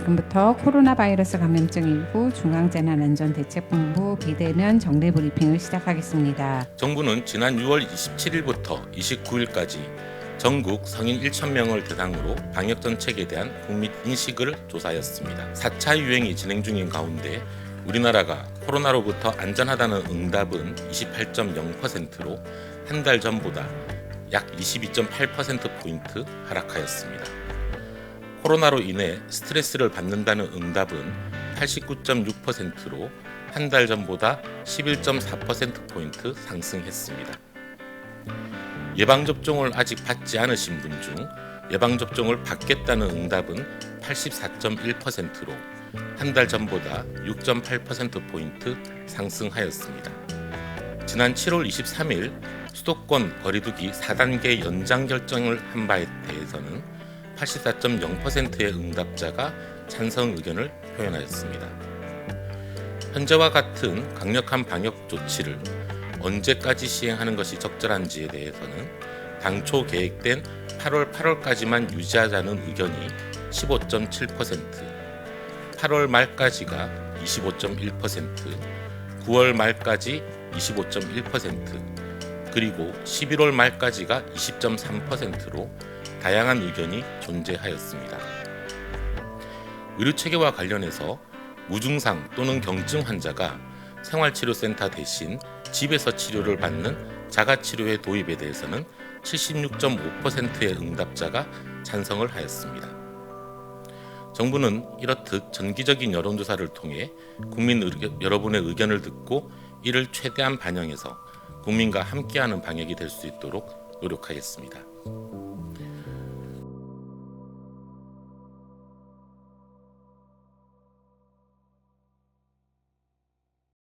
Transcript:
지금부터 코로나 바이러스 감염증19 중앙재난안전대책본부 비대면 정례 브리핑을 시작하겠습니다. 정부는 지난 6월 27일부터 29일까지 전국 성인 1,000명을 대상으로 방역 정책에 대한 국민 인식을 조사하였습니다. 4차 유행이 진행 중인 가운데 우리나라가 코로나로부터 안전하다는 응답은 28.0%로 한 달 전보다 약 22.8%포인트 하락하였습니다. 코로나로 인해 스트레스를 받는다는 응답은 89.6%로 한 달 전보다 11.4%포인트 상승했습니다. 예방접종을 아직 받지 않으신 분 중 예방접종을 받겠다는 응답은 84.1%로 한 달 전보다 6.8%포인트 상승하였습니다. 지난 7월 23일 수도권 거리두기 4단계 연장 결정을 한 바에 대해서는 84.0%의 응답자가 찬성 의견을 표현하였습니다. 현재와 같은 강력한 방역 조치를 언제까지 시행하는 것이 적절한지에 대해서는 당초 계획된 8월 8월까지만 유지하자는 의견이 15.7%, 8월 말까지가 25.1%, 9월 말까지 25.1%, 그리고 11월 말까지가 20.3%로 다양한 의견이 존재하였습니다. 의료 체계와 관련해서 무증상 또는 경증 환자가 생활치료센터 대신 집에서 치료를 받는 자가치료의 도입에 대해서는 76.5%의 응답자가 찬성을 하였습니다. 정부는 이렇듯 정기적인 여론조사를 통해 국민 의견, 여러분의 의견을 듣고 이를 최대한 반영해서 국민과 함께하는 방역이 될 수 있도록 노력하겠습니다.